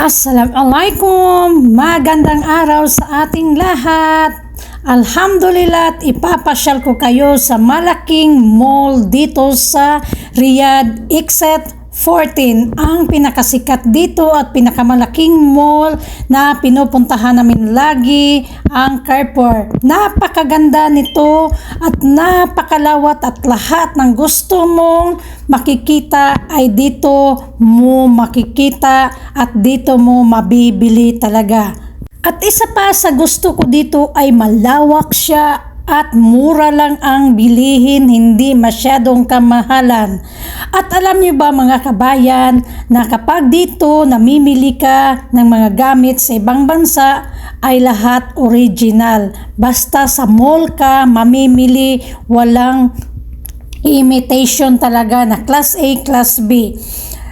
Assalamualaikum! Magandang araw sa ating lahat! Alhamdulillah ipapasyal ko kayo sa malaking mall dito sa Riyadh Exit 14 ang pinakasikat dito at pinakamalaking mall na pinupuntahan namin lagi ang Carrefour. Napakaganda nito at napakalawat at lahat ng gusto mong makikita ay dito mo makikita at dito mo mabibili talaga. At isa pa sa gusto ko dito ay malawak siya at mura lang ang bilihin, hindi masyadong kamahalan. At alam niyo ba mga kabayan na kapag dito namimili ka ng mga gamit sa ibang bansa ay lahat original. Basta sa mall ka mamimili, walang imitation talaga na class A, class B.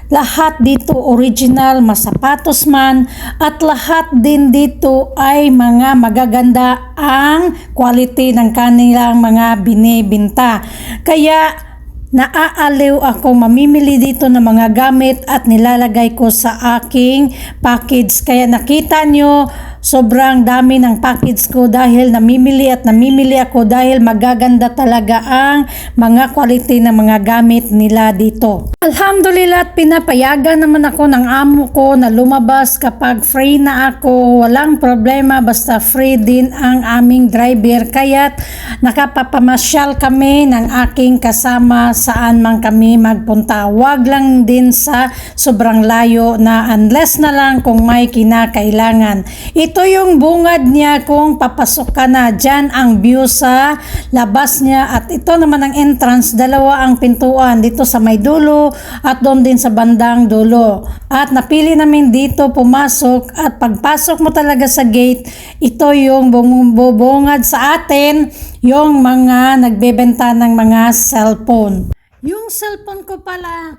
Lahat dito original, masapatos man at lahat din dito ay mga magaganda ang quality ng kanilang mga binibinta. Kaya naaaliw ako mamimili dito ng mga gamit at nilalagay ko sa aking package. Kaya nakita nyo, sobrang dami ng package ko dahil namimili at namimili ako dahil magaganda talaga ang mga quality ng mga gamit nila dito. Alhamdulillah at pinapayagan naman ako ng amo ko na lumabas kapag free na ako. Walang problema basta free din ang aming driver. Kaya't nakapapamasyal kami ng aking kasama saan man kami magpunta. Huwag lang din sa sobrang layo na unless na lang kung may kinakailangan. Ito yung bungad niya kung papasok ka na. Diyan ang view sa labas niya at ito naman ang entrance. Dalawa ang pintuan dito sa may dulo at doon din sa bandang dulo. At napili namin dito pumasok at pagpasok mo talaga sa gate, ito yung bubungad sa atin yung mga nagbebenta ng mga cellphone. Yung cellphone ko pala,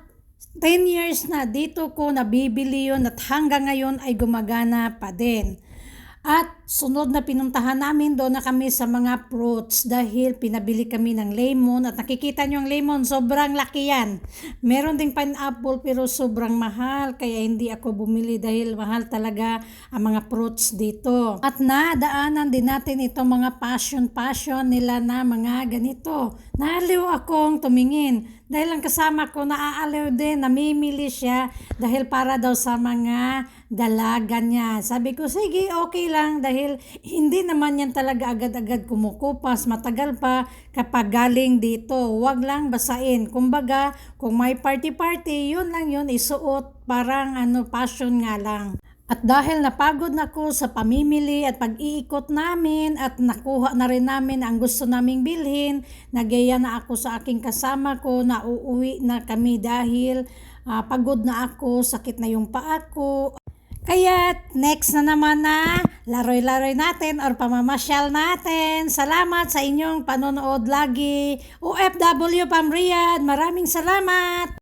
10 years na dito ko nabibili yun at hanggang ngayon ay gumagana pa din. At sunod na pinuntahan namin doon na kami sa mga fruits dahil pinabili kami ng lemon at nakikita nyo ang lemon, sobrang laki yan. Meron ding pineapple pero sobrang mahal kaya hindi ako bumili dahil mahal talaga ang mga fruits dito. At nadaanan din natin itong mga passion-passion nila na mga ganito. Naliw akong tumingin dahil ang kasama ko naaaliw din, namimili siya dahil para daw sa mga dalaga niya. Sabi ko, sige, okay lang dahil hindi naman yan talaga agad-agad kumukupas. Matagal pa kapag galing dito. Huwag lang basain. Kumbaga, kung may party-party, yun lang yun, isuot. Parang ano, passion nga lang. At dahil napagod na ako sa pamimili at pag-iikot namin at nakuha na rin namin ang gusto naming bilhin, nagyaya na ako sa aking kasama ko na uuwi na kami dahil ah, pagod na ako, sakit na yung paa ko. Kaya next na naman na laroy-laroy natin or pamamasyal natin. Salamat sa inyong panonood lagi. OFW Pam Riyadh, maraming salamat!